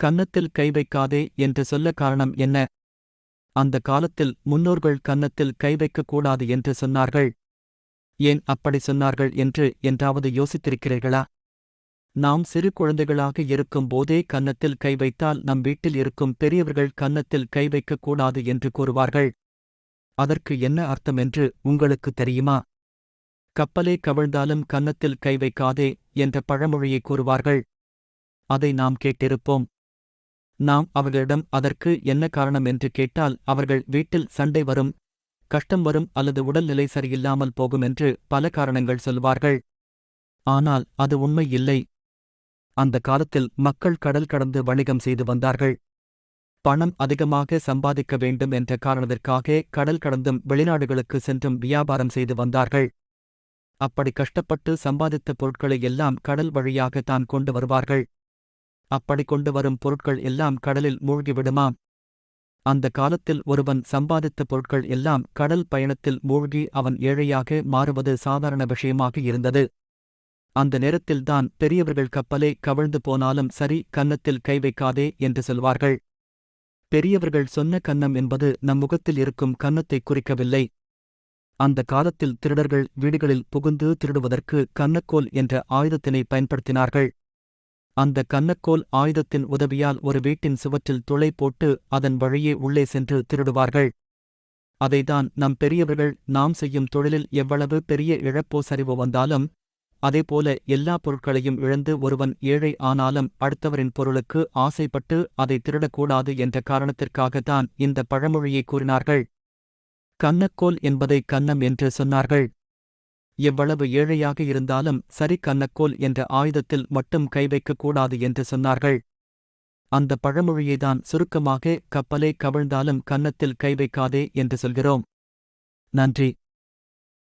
கன்னத்தில் கை வைக்காதே என்று சொல்ல காரணம் என்ன? அந்த காலத்தில் முன்னோர்கள் கன்னத்தில் கை வைக்கக்கூடாது என்று சொன்னார்கள். ஏன் அப்படி சொன்னார்கள் என்று என்றாவது யோசித்திருக்கிறீர்களா? நாம் சிறு குழந்தைகளாக இருக்கும் போதே கன்னத்தில் கை வைத்தால் நம் வீட்டில் இருக்கும் பெரியவர்கள் கன்னத்தில் கை வைக்கக் கூடாது என்று கூறுவார்கள். அதற்கு என்ன அர்த்தம் என்று உங்களுக்கு தெரியுமா? கப்பலே கவிழ்ந்தாலும் கன்னத்தில் கை வைக்காதே என்ற பழமொழியை கூறுவார்கள். அதை நாம் கேட்டிருப்போம். நாம் அவர்களிடம் அதற்கு என்ன காரணம் என்று கேட்டால் அவர்கள் வீட்டில் சண்டை வரும் கஷ்டம் வரும் அல்லது உடல்நிலை சரியில்லாமல் போகும் என்று பல காரணங்கள் சொல்வார்கள். ஆனால் அது உண்மை இல்லை. அந்த காலத்தில் மக்கள் கடல் கடந்து வணிகம் செய்து வந்தார்கள். பணம் அதிகமாக சம்பாதிக்க வேண்டும் என்ற காரணத்திற்காக கடல் கடந்தும் வெளிநாடுகளுக்கு சென்றும் வியாபாரம் செய்து வந்தார்கள். அப்படி கஷ்டப்பட்டு சம்பாதித்த பொருட்களை எல்லாம் கடல் வழியாக தான் கொண்டு வருவார்கள். அப்படி கொண்டு வரும் பொருட்கள் எல்லாம் கடலில் மூழ்கிவிடுமாம் அந்த காலத்தில் ஒருவன் சம்பாதித்த பொருட்கள் எல்லாம் கடல் பயணத்தில் மூழ்கி அவன் ஏழையாக மாறுவது சாதாரண விஷயமாக இருந்தது. அந்த நேரத்தில்தான் பெரியவர்கள் கப்பலே கவிழ்ந்து போனாலும் சரி கன்னத்தில் கை வைக்காதே என்று சொல்வார்கள். பெரியவர்கள் சொன்ன கன்னம் என்பது நம் முகத்தில் இருக்கும் கன்னத்தை குறிக்கவில்லை. அந்த காலத்தில் திருடர்கள் வீடுகளில் புகுந்து திருடுவதற்கு கன்னக்கோல் என்ற ஆயுதத்தினை பயன்படுத்தினார்கள். அந்த கன்னக்கோல் ஆயுதத்தின் உதவியால் ஒரு வீட்டின் சுவற்றில் துளை போட்டு அதன் வழியே உள்ளே சென்று திருடுவார்கள். அதைதான் நம் பெரியவர்கள் நாம் செய்யும் தொழிலில் எவ்வளவு பெரிய இழப்போ சரிவு வந்தாலும் அதேபோல எல்லா பொருட்களையும் இழந்து ஒருவன் ஏழை ஆனாலும் அடுத்தவரின் பொருளுக்கு ஆசைப்பட்டு அதை திருடக்கூடாது என்ற காரணத்திற்காகத்தான் இந்த பழமொழியை கூறினார்கள். கன்னக்கோல் என்பதை கன்னம் என்று சொன்னார்கள். எவ்வளவு ஏழையாக இருந்தாலும் சரி கன்னக்கோல் என்ற ஆயுதத்தில் மட்டும் கை வைக்கக்கூடாது என்று சொன்னார்கள். அந்த பழமொழியைதான் சுருக்கமாக கப்பலே கவிழ்ந்தாலும் கன்னத்தில் கை வைக்காதே என்று சொல்கிறோம். நன்றி.